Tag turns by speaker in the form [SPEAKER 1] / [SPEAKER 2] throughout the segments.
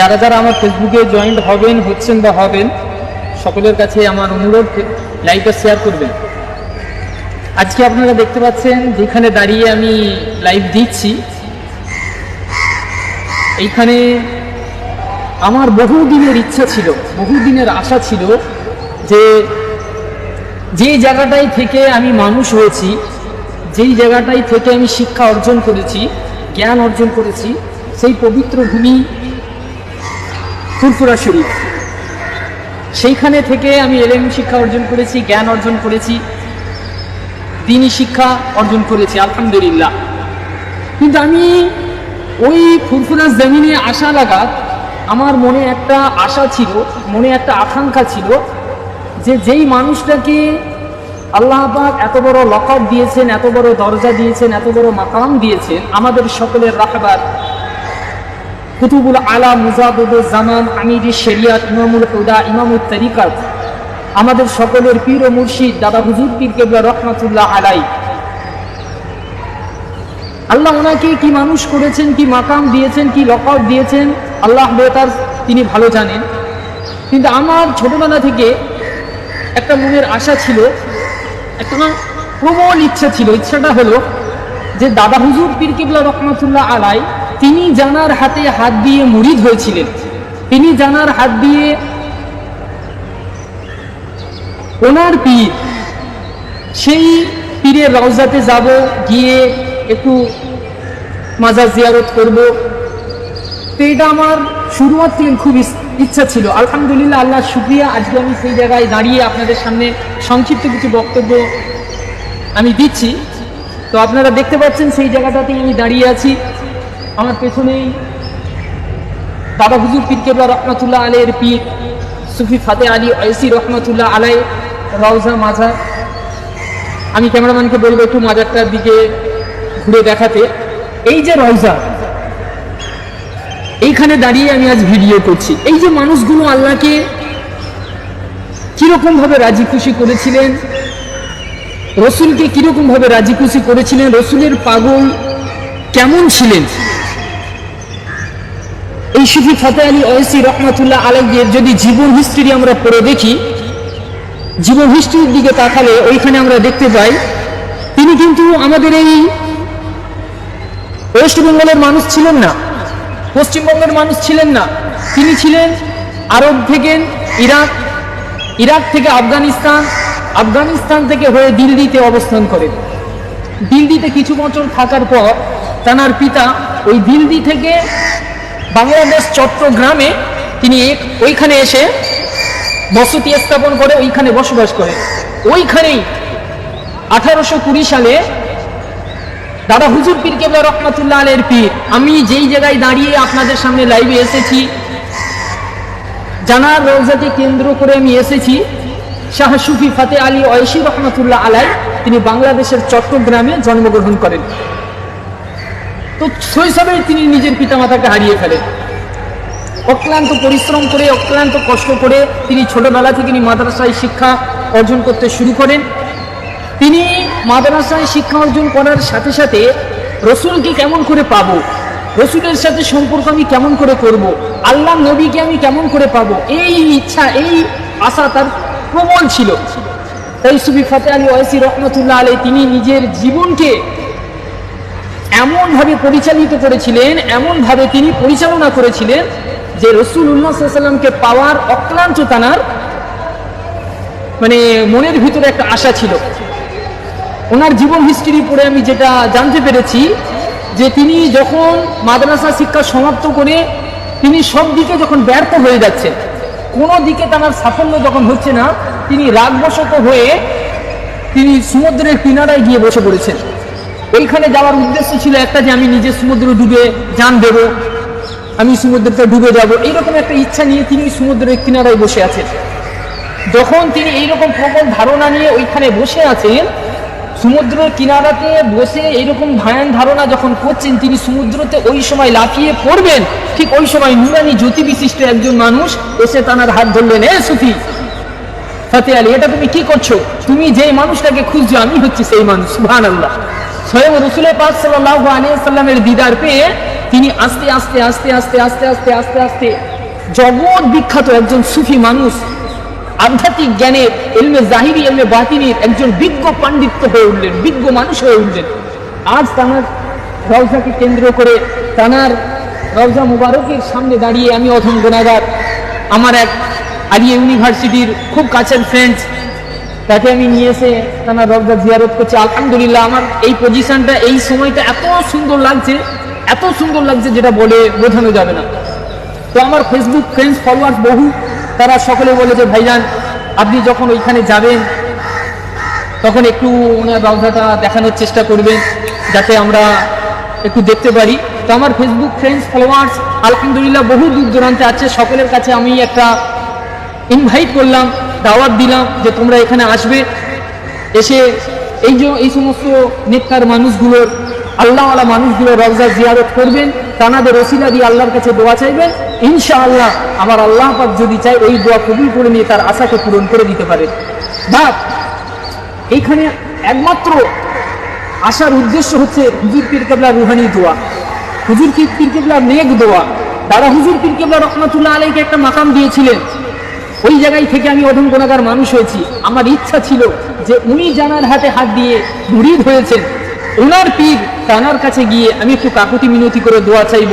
[SPEAKER 1] যারা যারা আমার ফেসবুকে জয়েন্ট হবেন, হচ্ছেন বা হবেন, সকলের কাছে আমার অনুরোধ লাইভটা শেয়ার করবেন। আজকে আপনারা দেখতে পাচ্ছেন যেখানে দাঁড়িয়ে আমি লাইভ দিচ্ছি। এইখানে আমার বহু দিনের ইচ্ছা ছিল বহু দিনের আশা ছিল যে যে জায়গাটাই থেকে আমি মানুষ হয়েছি, যেই জায়গাটাই থেকে আমি শিক্ষা অর্জন করেছি, জ্ঞান অর্জন করেছি, সেই পবিত্র ভূমি ফুরফুরা শরীফ। সেইখানে থেকে আমি এলেম শিক্ষা অর্জন করেছি, জ্ঞান অর্জন করেছি দিনই শিক্ষা অর্জন করেছি, আলহামদুলিল্লাহ। কিন্তু আমি ওই ফুরফুরা জমিনে আসা লাগাত, আমার মনে একটা আশা ছিল, মনে একটা আকাঙ্ক্ষা ছিল যে যেই মানুষটাকে আল্লাহ পাক এত বড় লকব দিয়েছেন, এত বড় দরজা দিয়েছেন, এত বড় মাকাম দিয়েছেন, আমাদের সকলের রাখবার কুতুবুল আলা মুজাদুদুল জামান আমির শরিয়াত ইমামুল হুদা ইমামুল তরিকাত। আমাদের সকলের পীর ও মুর্শিদ দাদা হুজুর পীর কেবলা রহমাতুল্লাহ আলাই আল্লাহ ওনাকে কি মানুষ করেছেন, কি মাকাম দিয়েছেন, কি লকআউট দিয়েছেন, আল্লাহ বেতার তিনি ভালো জানেন। কিন্তু আমার ছোটবেলা থেকে একটা মনের আশা ছিল, একটা প্রবল ইচ্ছা ছিল, ইচ্ছাটা হলো যে দাদা হুজুর পীর কিবলা রহমতুল্লাহ আলাই তিনি জানার হাতে হাত দিয়ে মুরিদ হয়েছিলেন। তিনি জানার হাত দিয়ে ওনার পীর, সেই পীরের রওজাতে যাব, গিয়ে একটু মাজার জিয়ারত করব। তো এটা আমার শুরুয়াত থেকে খুব ইচ্ছা ছিল। আলহামদুলিল্লাহ আল্লাহ শুক্রিয়া। আজকে আমি সেই জায়গায় দাঁড়িয়ে আপনাদের সামনে সংক্ষিপ্ত কিছু বক্তব্য আমি দিচ্ছি। তো আপনারা দেখতে পাচ্ছেন সেই জায়গাটাতেই আমি দাঁড়িয়ে আছি। আমার পেছনেই বাবা হুজুর পীর কেবলা রহমতুল্লাহ আলের পীর সুফি ফাতে আলী ঐসি রহমতুল্লাহ আলাই রওজা মাজার। আমি ক্যামেরাম্যানকে বলব একটু মাজারটার দিকে ঘুরে দেখাতে। এই যে রওজা, এইখানে দাঁড়িয়ে আমি আজ ভিডিও করছি। এই যে মানুষগুলো আল্লাহকে কীরকম ভাবে রাজি খুশি করেছিলেন, রসুলকে কীরকম ভাবে রাজি খুশি করেছিলেন, রসুলের পাগল কেমন ছিলেন? এই সুফি ফাতে আলী ওয়েসি রহমতুল্লাহ আলাইয়ের যদি জীবন হিস্ট্রি আমরা পড়ে দেখি, জীবন হিস্ট্রির দিকে তাকালে ওইখানে আমরা দেখতে পাই, তিনি কিন্তু আমাদের এই ওয়েস্ট বেঙ্গলের মানুষ ছিলেন না, পশ্চিমবঙ্গের মানুষ ছিলেন না। তিনি ছিলেন আরব থেকে ইরাক ইরাক থেকে আফগানিস্তান আফগানিস্তান থেকে হয়ে দিল্লিতে অবস্থান করেন। দিল্লিতে কিছু বছর থাকার পর তানার পিতা ওই দিল্লি থেকে বাংলাদেশ, চট্টগ্রামে তিনি ওইখানে এসে বসতি স্থাপন করে ওইখানে বসবাস করে ওইখানেই আঠারোশো কুড়ি সালে দাদা হুজুর পীর কেবলা রহমাতুল্লাহ আলের পীর। আমি যেই জায়গায় দাঁড়িয়ে আপনাদের সামনে লাইভে এসেছি, জানার রোজাকে কেন্দ্র করে আমি এসেছি, শাহ সুফি ফাতে আলী ঐশী রহমতুল্লাহ আলাই, তিনি বাংলাদেশের চট্টগ্রামে জন্মগ্রহণ করেন। তো শৈশবেই তিনি নিজের পিতামাতাকে হারিয়ে ফেলেন অক্লান্ত পরিশ্রম করে, অক্লান্ত কষ্ট করে তিনি ছোটবেলা থেকে তিনি মাদ্রাসায় শিক্ষা অর্জন করতে শুরু করেন তিনি মাদ্রাসায় শিক্ষা অর্জন করার সাথে সাথে রসুলকে কেমন করে পাবো, রসুলের সাথে সম্পর্ক আমি কেমন করে করব। আল্লাহ নবীকে আমি কেমন করে পাবো, এই ইচ্ছা, এই আশা তার প্রবল ছিল তাই সুবি ফাতে আলী ওয়াসি রহমতুল্লাহ আলী তিনি নিজের জীবনকে এমনভাবে পরিচালিত করেছিলেন, এমনভাবে তিনি পরিচালনা করেছিলেন যে রসুল উল্লাহামকে পাওয়ার অক্লান্ত তানার মানে মনের ভিতরে একটা আশা ছিল। ওনার জীবন হিস্ট্রি পড়ে আমি যেটা জানতে পেরেছি যে তিনি যখন মাদ্রাসা শিক্ষা সমাপ্ত করে তিনি সব দিকে যখন ব্যর্থ হয়ে যাচ্ছেন কোনো দিকে তার সাফল্য যখন হচ্ছে না, তিনি রাগবশত হয়ে তিনি সমুদ্রের কিনারায় গিয়ে বসে পড়েছেন। ওইখানে যাওয়ার উদ্দেশ্য ছিল একটা যে আমি নিজে সমুদ্র ডুবে যান দেব, আমি সমুদ্রতে ডুবে যাব। এইরকম একটা ইচ্ছা নিয়ে তিনি সমুদ্রের কিনারায় বসে আছেন। যখন তিনি এইরকম প্রবল ধারণা নিয়ে ওইখানে বসে আছেন, সমুদ্রের কিনারাতে বসে এইরকম ধ্যান ধারণা যখন করছেন, তিনি সমুদ্রতে ওই সময় লাফিয়ে পড়বেন। ঠিক ওই সময় নুরানি জ্যোতি বিশিষ্ট একজন মানুষ এসে তানার হাত ধরলেন, এ সুফি, ফাতে আলী, এটা তুমি কি করছ? তুমি যে মানুষটাকে খুঁজছো, আমি হচ্ছি সেই মানুষ। সুহান আল্লাহ স্বয়ং রসুলের পাক সাল্লাহ আলিয়া সাল্লামের দিদার পেয়ে তিনি আস্তে আস্তে আস্তে আস্তে আস্তে আস্তে আস্তে আস্তে জগৎ বিখ্যাত একজন সুফি মানুষ, আধ্যাত্মিক জ্ঞানের এলমে জাহিরি এলমে বাতিনির একজন বিজ্ঞ পাণ্ডিত্য হয়ে উঠলেন, বিজ্ঞ মানুষ হয়ে উঠলেন। আজ তানার রওজাকে কেন্দ্র করে তানার রওজা মুবারকের সামনে দাঁড়িয়ে আমি অথম গুণাগার। আমার এক আলিয়া ইউনিভার্সিটির খুব কাছের ফ্রেন্ডস তাকে আমি নিয়ে এসে তানার রওজা জিয়ারত করছি। আলহামদুলিল্লাহ, আমার এই পজিশনটা এই সময়টা এত সুন্দর লাগছে, এত সুন্দর লাগছে যেটা বলে বোঝানো যাবে না। তো আমার ফেসবুক ফ্রেন্ডস ফলোয়ার্স বহু, তারা সকলে বলে যে, ভাইজান, আপনি যখন ওইখানে যাবেন, তখন একটু ওনার রওজাটা দেখানোর চেষ্টা করবেন, যাতে আমরা একটু দেখতে পারি। তো আমার ফেসবুক ফ্রেন্ডস ফলোয়ার্স আলহামদুলিল্লাহ বহু দূর দূরান্তে আছে। সকলের কাছে আমি একটা ইনভাইট করলাম। দাওয়াত দিলাম যে তোমরা এখানে আসবে। এসে এই যে, এই সমস্ত নেককার মানুষগুলোর, আল্লাহওয়ালা মানুষগুলো রওজা জিয়ারত করবেন, তানাদের ওসিলা দিয়ে আল্লাহর কাছে দোয়া চাইবেন। ইনশাআল্লাহ আমার আল্লাহ পাক যদি চাই ওই দোয়া কবুল করে নিয়ে তার আশাকে পূরণ করে দিতে পারে। ভাব এইখানে একমাত্র আসার উদ্দেশ্য হচ্ছে হুজুর পীর কেবলা রুহানি দোয়া। হুজুর পীর পীর কেবলা নেক দোয়া? তারা হুজুর পীর কেবলা রহমতুল্লাহ আলাইকে একটা মাকাম দিয়েছিলেন। ওই জায়গায় থেকে আমি অধম গুণাগার মানুষ হয়েছি। আমার ইচ্ছা ছিল যে উনি জানার হাতে হাত দিয়ে মুরিদ হয়েছেন ওনার পীর তানার কাছে গিয়ে আমি একটু কাকুতি মিনতি করে দোয়া চাইব।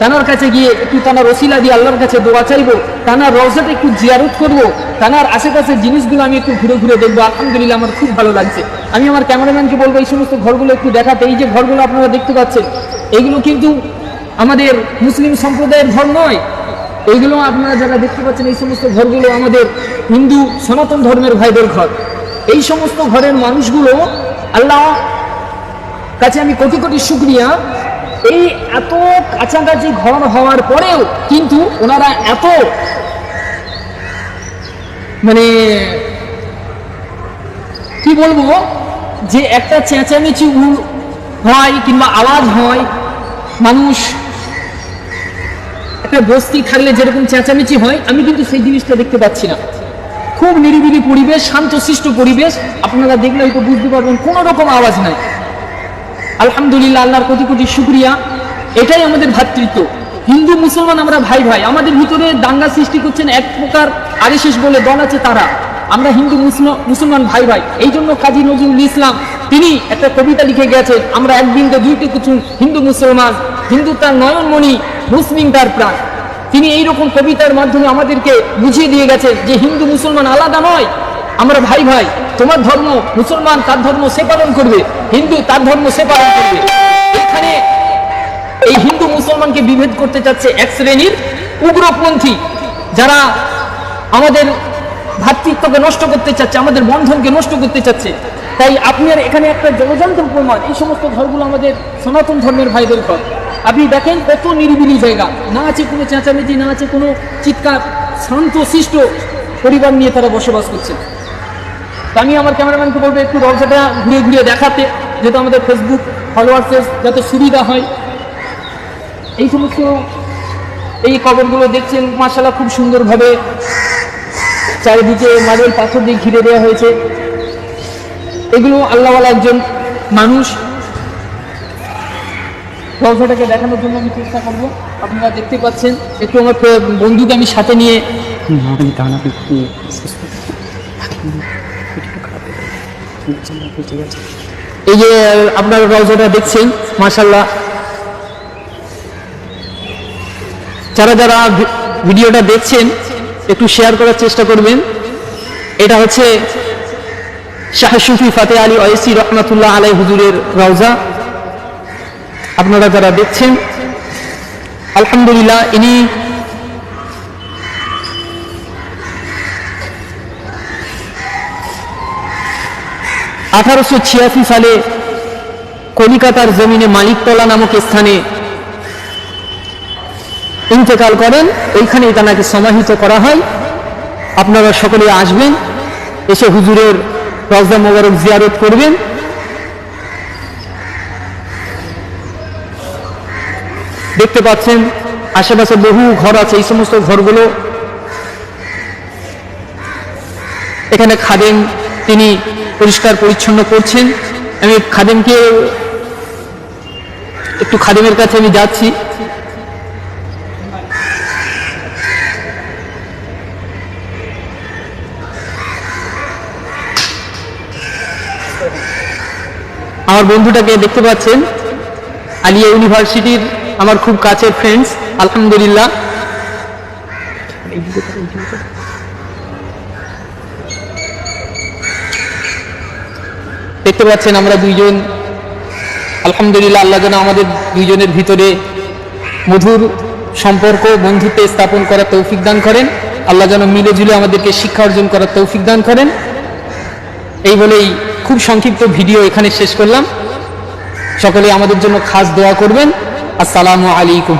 [SPEAKER 1] তানার কাছে গিয়ে একটু তানার ওসিলা দিয়ে আল্লাহর কাছে দোয়া চাইব। তানার রওজাতে একটু জিয়ারত করব। তানার আশেপাশের জিনিসগুলো আমি একটু ঘুরে ঘুরে দেখব। আলহামদুলিল্লাহ আমার খুব ভালো লাগছে। আমি আমার ক্যামেরাম্যানকে বলব, এই সমস্ত ঘরগুলো একটু দেখাতে। এই যে ঘরগুলো আপনারা দেখতে পাচ্ছেন, এগুলো কিন্তু আমাদের মুসলিম সম্প্রদায়ের ঘর নয়। এইগুলো আপনারা যারা দেখতে পাচ্ছেন, এই সমস্ত ঘরগুলো আমাদের হিন্দু সনাতন ধর্মের ভাইদের ঘর। এই সমস্ত ঘরের মানুষগুলো আল্লাহ কাছে আমি কোটি কোটি শুক্রিয়া। এই এত কাছাকাছি ঘর হওয়ার পরেও কিন্তু ওনারা এত মানে কি বলব, যে একটা চেঁচামেচি উল- হয় কিংবা আওয়াজ হয়, মানুষ একটা বস্তি থাকলে যেরকম চেঁচামেচি হয়, আমি কিন্তু সেই জিনিসটা দেখতে পাচ্ছি না। খুব নিরিবিলি পরিবেশ, শান্তশিষ্ট পরিবেশ। আপনারা দেখলে হয়তো বুঝতে পারবেন, কোনো রকম আওয়াজ নাই। আলহামদুলিল্লাহ, আল্লাহর কোটি কোটি শুক্রিয়া। এটাই আমাদের ভ্রাতৃত্ব। হিন্দু, মুসলমান, আমরা ভাই ভাই, আমাদের ভিতরে দাঙ্গা সৃষ্টি করছেন এক প্রকার আরিশেষ বলে দল আছে তারা। আমরা হিন্দু, মুসল- মুসলমান ভাই ভাই। এই জন্য কাজী নজরুল ইসলাম, তিনি একটা কবিতা লিখে গেছেন, আমরা একদিনকে দুইটি কিছু হিন্দু, মুসলমান হিন্দু তার নয়নমণি মুসলিম তার প্রাণ। তিনি এইরকম কবিতার মাধ্যমে আমাদেরকে বুঝিয়ে দিয়ে গেছেন যে হিন্দু মুসলমান আলাদা নয়। আমরা ভাই ভাই, তোমার ধর্ম মুসলমান, তার ধর্ম সে পালন করবে। হিন্দু তার ধর্ম সে পালন করবে। এখানে এই হিন্দু মুসলমানকে বিভেদ করতে চাচ্ছে এক শ্রেণির উগ্রপন্থী, যারা আমাদের ভাতৃত্বকে নষ্ট করতে চাচ্ছে, আমাদের বন্ধনকে নষ্ট করতে চাচ্ছে। তাই আপনার এখানে একটা জলজান্ত প্রমাণ, এই সমস্ত ঘরগুলো আমাদের সনাতন ধর্মের ভাইদের ঘর। আপনি দেখেন কত নিরিবিলি জায়গা। না আছে কোনো চেঁচামেচি, না আছে কোনো চিৎকার, শান্ত শিষ্ট পরিবার নিয়ে তারা বসবাস করছে। আমি আমার ক্যামেরাম্যানকে বলব একটু দরজাটা ঘুরে ঘুরে দেখাতে, যেহেতু আমাদের ফেসবুক ফলোয়ার্সের যাতে সুবিধা হয়। এই সমস্ত এই কবরগুলো দেখছেন মাসাল্লাহ খুব সুন্দরভাবে চারিদিকে মার্বেল পাথর দিয়ে ঘিরে দেওয়া হয়েছে। এগুলো আল্লাহওয়ালা একজন মানুষ। রওজাটাকে দেখানোর জন্য আমি চেষ্টা করব। আপনারা দেখতে পাচ্ছেন একটু আমার বন্ধুকে আমি সাথে নিয়ে এই যে আপনার রওজাটা দেখছেন মাশাল্লাহ যারা যারা ভিডিওটা দেখছেন একটু শেয়ার করার চেষ্টা করবেন। এটা হচ্ছে শাহ সুফি ফাতে আলী ওয়েসি রহমাতুল্লাহ আলাই হুজুরের রওজা। আপনারা যারা দেখছেন, আলহামদুলিল্লাহ, ইনি আঠারোশো ছিয়াশি সালে কলিকাতার জমিনে মালিকতলা নামক স্থানে ইন্তেকাল করেন। ওইখানেই তাকে সমাহিত করা হয়। আপনারা সকলে আসবেন, এসে হুজুরের রওজা মোবারক জিয়ারত করবেন দেখতে পাচ্ছেন আশেপাশে বহু ঘর আছে এই সমস্ত ঘরগুলো এখানে খাদেম তিনি পরিষ্কার পরিচ্ছন্ন করছেন। আমি খাদেমকে একটু খাদিমের কাছে আমি যাচ্ছি। আমার বন্ধুটাকে দেখতে পাচ্ছেন। আলিয়া ইউনিভার্সিটির আমার খুব কাছের ফ্রেন্ডস আলহামদুলিল্লাহ। দেখতে পাচ্ছেন আমরা দুইজন। আলহামদুলিল্লাহ আল্লাহ যেন আমাদের দুইজনের ভিতরে মধুর সম্পর্ক, বন্ধুত্ব স্থাপন করার তৌফিক দান করেন। আল্লাহ যেন মিলে জুলে আমাদেরকে শিক্ষা অর্জন করার তৌফিক দান করেন। এই বলেই খুব সংক্ষিপ্ত ভিডিও এখানে শেষ করলাম সকলে আমাদের জন্য খাস দোয়া করবেন আসসালামু আলাইকুম।